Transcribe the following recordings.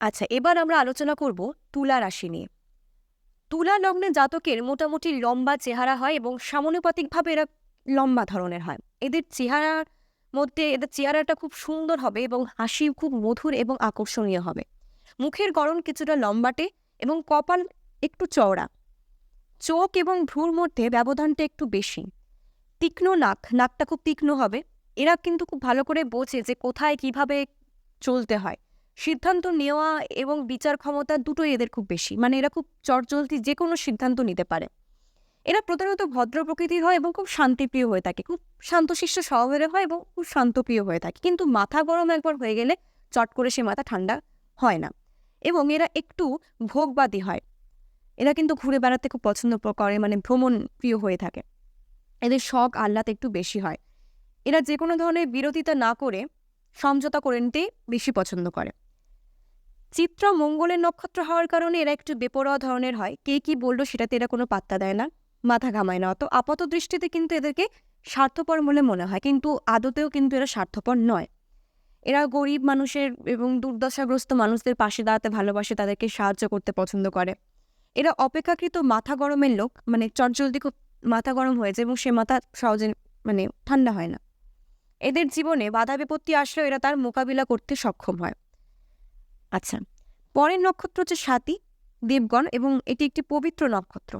আচ্ছা এবার আমরা আলোচনা করব তুলা রাশি নিয়ে। তুলা লগ্নে জাতকের মোটামুটি লম্বা চেহারা হয় এবং সামানুপাতিকভাবে এরা লম্বা ধরনের হয়। এদের চেহারার মধ্যে, এদের চেহারাটা খুব সুন্দর হবে এবং হাসি খুব মধুর এবং আকর্ষণীয় হবে। মুখের গড়ন কিছুটা লম্বাটে এবং কপাল একটু চওড়া। চোখ এবং ভ্রুর মধ্যে ব্যবধানটা একটু বেশি। তীক্ষ্ণ নাক, নাকটা খুব তীক্ষ্ণ হবে। এরা কিন্তু খুব ভালো করে বোঝে যে কোথায় কীভাবে চলতে হয়। সিদ্ধান্ত নেওয়া এবং বিচার ক্ষমতা দুটোই এদের খুব বেশি। মানে এরা খুব চটজলদি যে কোনো সিদ্ধান্ত নিতে পারে। এরা প্রধানত ভদ্র প্রকৃতির হয় এবং খুব শান্তিপ্রিয় হয়ে থাকে। খুব শান্তশিষ্ট স্বভাবের হয় এবং খুব শান্তপ্রিয় হয়ে থাকে। কিন্তু মাথা গরম একবার হয়ে গেলে চট করে সে মাথা ঠান্ডা হয় না। এবং এরা একটু ভোগবাদী হয়। এরা কিন্তু ঘুরে বেড়াতে খুব পছন্দ করে মানে ভ্রমণ প্রিয় হয়ে থাকে। এদের শখ আহ্লাদ একটু বেশি হয়। এরা যে কোনো ধরনের বিরোধিতা না করে, সমঝোতা করে নিতেই বেশি পছন্দ করে। চিত্র মঙ্গলের নক্ষত্র হওয়ার কারণে এরা একটু বেপরোয়া ধরনের হয়। কে কি বলল সেটাতে এরা কোনো পাত্তা দেয় না, মাথা ঘামায় না। অত আপাত দৃষ্টিতে কিন্তু এদেরকে স্বার্থপর বলে মনে হয়, কিন্তু আদতেও কিন্তু এরা স্বার্থপর নয়। এরা গরিব মানুষের এবং দুর্দশাগ্রস্ত মানুষদের পাশে দাঁড়াতে ভালোবাসে, তাদেরকে সাহায্য করতে পছন্দ করে। এরা অপেক্ষাকৃত মাথা গরমের লোক মানে চটজলদি খুব মাথা গরম হয়েছে এবং সে মাথা সহজে মানে ঠান্ডা হয় না। এদের জীবনে বাধা বিপত্তি আসলেও এরা তার মোকাবিলা করতে সক্ষম হয়। আচ্ছা পরের নক্ষত্র হচ্ছে সাতী, দেবগণ এবং এটি একটি পবিত্র নক্ষত্র।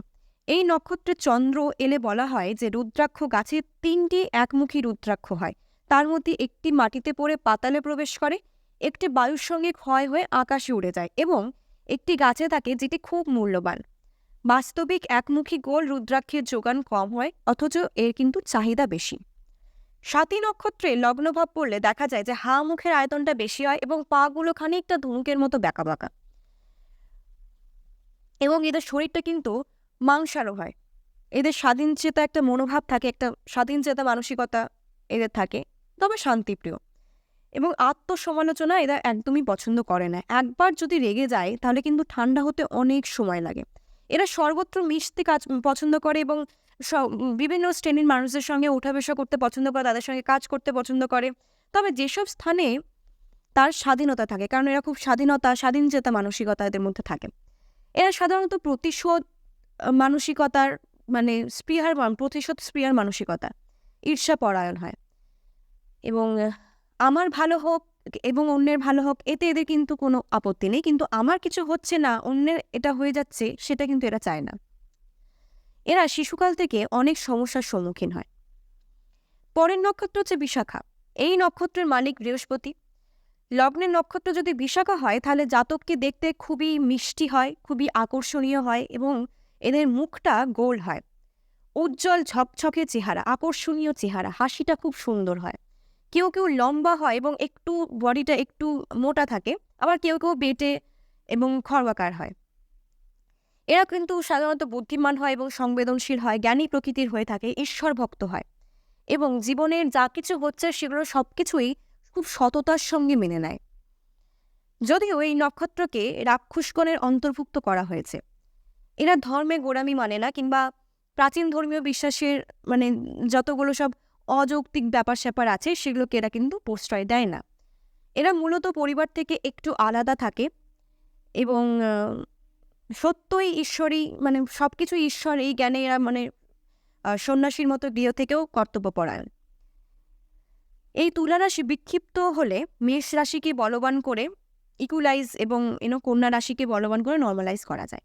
এই নক্ষত্রে চন্দ্র এলে বলা হয় যে রুদ্রাক্ষ গাছে তিনটি একমুখী রুদ্রাক্ষ হয়। তার মধ্যে একটি মাটিতে পড়ে পাতালে প্রবেশ করে, একটি বায়ুর সঙ্গে ক্ষয় হয়ে আকাশে উড়ে যায় এবং একটি গাছে থাকে যেটি খুব মূল্যবান। বাস্তবিক একমুখী গোল রুদ্রাক্ষের যোগান কম হয়, অথচ এর কিন্তু চাহিদা বেশি। সাতী নক্ষত্রে লগ্নভাব পড়লে দেখা যায় যে হা মুখের আয়তনটা বেশি হয় এবং পাগুলো খানিকটা ধনুকের মতো ব্যাকা বাঁকা। এবং এদের শরীরটা কিন্তু মাংসারও হয়। এদের স্বাধীন চেতা একটা মনোভাব থাকে, একটা স্বাধীন চেতা মানসিকতা এদের থাকে, তবে শান্তিপ্রিয়। এবং আত্মসমালোচনা এরা একদমই পছন্দ করে না। একবার যদি রেগে যায়, তাহলে কিন্তু ঠান্ডা হতে অনেক সময় লাগে। এরা সর্বত্র মিশতে কাজ পছন্দ করে এবং বিভিন্ন শ্রেণির মানুষদের সঙ্গে উঠা বসা করতে পছন্দ করে, তাদের সঙ্গে কাজ করতে পছন্দ করে। তবে যেসব স্থানে তার স্বাধীনতা থাকে, কারণ এরা খুব স্বাধীনতা স্বাধীন চেতা মানসিকতা এদের মধ্যে থাকে। এরা সাধারণত প্রতিশোধ মানসিকতার মানে স্পৃহার প্রতিশোধ স্পৃহার মানসিকতা, ঈর্ষা পরায়ণ হয়। এবং আমার ভালো হোক এবং অন্যের ভালো হোক, এতে এদের কিন্তু কোনো আপত্তি নেই। কিন্তু আমার কিছু হচ্ছে না, অন্যের এটা হয়ে যাচ্ছে, সেটা কিন্তু এরা চায় না। এরা শিশুকাল থেকে অনেক সমস্যার সম্মুখীন হয়। পরের নক্ষত্র হচ্ছে বিশাখা। এই নক্ষত্রের মালিক বৃহস্পতি। লগ্নের নক্ষত্র যদি বিশাখা হয়, তাহলে জাতককে দেখতে খুবই মিষ্টি হয়, খুবই আকর্ষণীয় হয় এবং এদের মুখটা গোল হয়। উজ্জ্বল ঝকঝকে চেহারা, আকর্ষণীয় চেহারা, হাসিটা খুব সুন্দর হয়। কেউ কেউ লম্বা হয় এবং একটু বডিটা একটু মোটা থাকে, আবার কেউ কেউ বেটে এবং খর্বাকার হয়। এরা কিন্তু সাধারণত বুদ্ধিমান হয় এবং সংবেদনশীল হয়, জ্ঞানী প্রকৃতির হয়ে থাকে ঈশ্বর ভক্ত হয়। এবং জীবনের যা কিছু হচ্ছে সেগুলো সব কিছুই খুব সততার সঙ্গে মেনে নেয়। যদিও এই নক্ষত্রকে রাক্ষসগণের অন্তর্ভুক্ত করা হয়েছে। এরা ধর্মে গোড়ামি মানে না, কিংবা প্রাচীন ধর্মীয় বিশ্বাসের মানে যতগুলো সব অযৌক্তিক ব্যাপার স্যাপার আছে সেগুলোকে এরা কিন্তু প্রশ্রয় দেয় না। এরা মূলত পরিবার থেকে একটু আলাদা থাকে এবং সত্যই ঈশ্বরই মানে সব কিছু ঈশ্বর, এই জ্ঞানে এরা মানে সন্ন্যাসীর মতো গৃহ থেকেও কর্তব্যপরায়ণ এই তুলা রাশি বিক্ষিপ্ত হলে মেষ রাশিকে বলবান করে, ইকুলাইজ এবং এনো কন্যা রাশিকে বলবান করে নর্মালাইজ করা যায়।